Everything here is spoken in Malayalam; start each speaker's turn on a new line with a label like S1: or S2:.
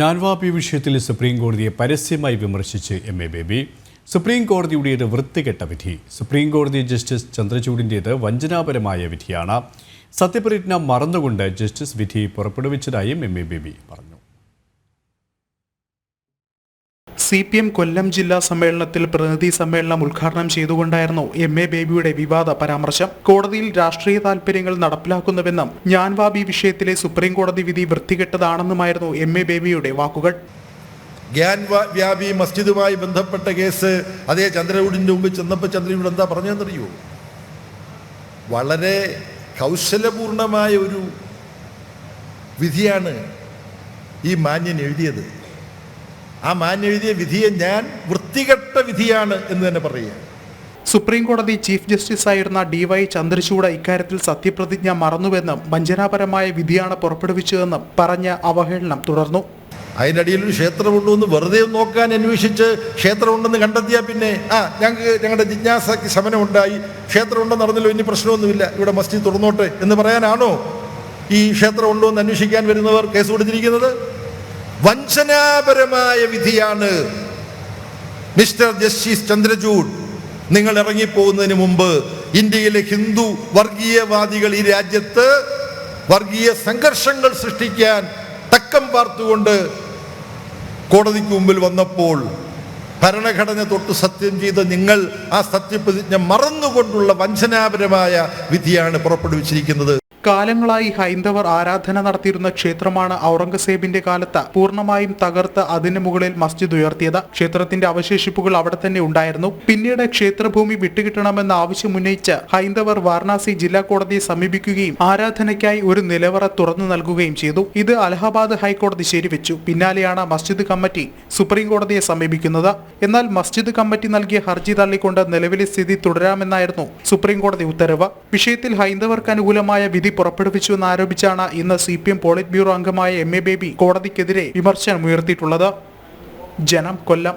S1: നാൻവാബി വിഷയത്തിൽ സുപ്രീം കോടതിയെ പരസ്യമായി വിമർശിച്ച് എം എ ബേബി. സുപ്രീം കോടതിയുടേത് വൃത്തികെട്ട വിധി. സുപ്രീം കോടതി ജസ്റ്റിസ് ചന്ദ്രചൂഡിന്റേത് വഞ്ചനാപരമായ വിധിയാണ്. സത്യപ്രതിജ്ഞ മറന്നുകൊണ്ട് ജസ്റ്റിസ് വിധി പുറപ്പെടുവിച്ചതായും എം എ ബേബി പറഞ്ഞു.
S2: സി പി എം കൊല്ലം ജില്ലാ സമ്മേളനത്തിൽ പ്രതിനിധി സമ്മേളനം ഉദ്ഘാടനം ചെയ്തുകൊണ്ടായിരുന്നു എം എ ബേബിയുടെ വിവാദ പരാമർശം. കോടതിയിൽ രാഷ്ട്രീയ താൽപര്യങ്ങൾ നടപ്പിലാക്കുന്നുവെന്നും ഞാൻവാബി വിഷയത്തിലെ സുപ്രീം കോടതി വിധി വൃത്തികെട്ടതാണെന്നുമായിരുന്നു എം എ ബേബിയുടെ വാക്കുകൾ.
S3: വ്യാപി മസ്ജിദുമായി ബന്ധപ്പെട്ട കേസ് അതേ ചന്ദ്രചൂഡിന്റെ മുമ്പിൽ ചെന്നപ്പോൾ ചന്ദ്രയൂട് എന്താ പറഞ്ഞതെന്നറിയോ? വളരെ കൗശലപൂർണമായ ഒരു വിധിയാണ് ഈ മാന്യൻ എഴുതിയത്. ആ മാന്യ എഴുതിയ വിധിയെ ഞാൻ വൃത്തികെട്ട വിധിയാണ് എന്ന് തന്നെ പറയുക.
S2: സുപ്രീം കോടതി ചീഫ് ജസ്റ്റിസായിരുന്ന ഡി വൈ ചന്ദ്രചൂഡ് ഇക്കാര്യത്തിൽ സത്യപ്രതിജ്ഞ മറന്നുവെന്നും വഞ്ചനാപരമായ വിധിയാണ് പുറപ്പെടുവിച്ചതെന്നും പറഞ്ഞ അവഹേളനം തുടർന്നു.
S3: അതിന്റെ അടിയിൽ ഒരു ക്ഷേത്രമുണ്ടോ എന്ന് വെറുതെ നോക്കാൻ അന്വേഷിച്ച് ക്ഷേത്രമുണ്ടെന്ന് കണ്ടെത്തിയാൽ പിന്നെ ആ ഞങ്ങൾക്ക് ഞങ്ങളുടെ ജിജ്ഞാസയ്ക്ക് ശമനം ഉണ്ടായി ക്ഷേത്രമുണ്ടെന്ന് അറിഞ്ഞല്ലോ ഇനി പ്രശ്നമൊന്നുമില്ല ഇവിടെ മസ്ജിദ് തുറന്നോട്ടെ എന്ന് പറയാനാണോ ഈ ക്ഷേത്രം ഉണ്ടോ എന്ന് അന്വേഷിക്കാൻ വരുന്നവർ കേസ് കൊടുത്തിരിക്കുന്നത്? വഞ്ചനാപരമായ വിധിയാണ്. മിസ്റ്റർ ജസ്റ്റിസ് ചന്ദ്രചൂഡ് നിങ്ങൾ ഇറങ്ങിപ്പോകുന്നതിന് മുമ്പ് ഇന്ത്യയിലെ ഹിന്ദു വർഗീയവാദികൾ ഈ രാജ്യത്ത് വർഗീയ സംഘർഷങ്ങൾ സൃഷ്ടിക്കാൻ തക്കം പാർത്തുകൊണ്ട് കോടതിക്ക് മുമ്പിൽ വന്നപ്പോൾ ഭരണഘടന തൊട്ട് സത്യം ചെയ്ത നിങ്ങൾ ആ സത്യപ്രതിജ്ഞ മറന്നുകൊണ്ടുള്ള വഞ്ചനാപരമായ വിധിയാണ് പുറപ്പെടുവിച്ചിരിക്കുന്നത്.
S2: കാലങ്ങളായി ഹൈന്ദവർ ആരാധന നടത്തിയിരുന്ന ക്ഷേത്രമാണ് ഔറംഗസേബിന്റെ കാലത്ത് പൂർണമായും തകർത്ത് അതിന് മുകളിൽ മസ്ജിദ് ഉയർത്തിയത്. ക്ഷേത്രത്തിന്റെ അവശേഷിപ്പുകൾ അവിടെ തന്നെ ഉണ്ടായിരുന്നു. പിന്നീട് ക്ഷേത്രഭൂമി വിട്ടുകിട്ടണമെന്ന ആവശ്യം ഉന്നയിച്ച് ഹൈന്ദവർ വാരണാസി ജില്ലാ കോടതിയെ സമീപിക്കുകയും ആരാധനയ്ക്കായി ഒരു നിലവറ തുറന്നു നൽകുകയും ചെയ്തു. ഇത് അലഹബാദ് ഹൈക്കോടതി ശരിവെച്ചു. പിന്നാലെയാണ് മസ്ജിദ് കമ്മിറ്റി സുപ്രീം കോടതിയെ സമീപിക്കുന്നത്. എന്നാൽ മസ്ജിദ് കമ്മിറ്റി നൽകിയ ഹർജി തള്ളിക്കൊണ്ട് നിലവിലെ സ്ഥിതി തുടരാമെന്നായിരുന്നു സുപ്രീം കോടതി ഉത്തരവ്. വിഷയത്തിൽ ഹൈന്ദവർക്ക് അനുകൂലമായ വിധി പുറപ്പെടുവിച്ചുവെന്ന് ആരോപിച്ചാണ് ഇന്ന് C P M polit bureau അംഗമായ എം എ ബേബി കോടതിക്കെതിരെ വിമർശനമുയർത്തിയിട്ടുള്ളത് ജനം കൊല്ലം.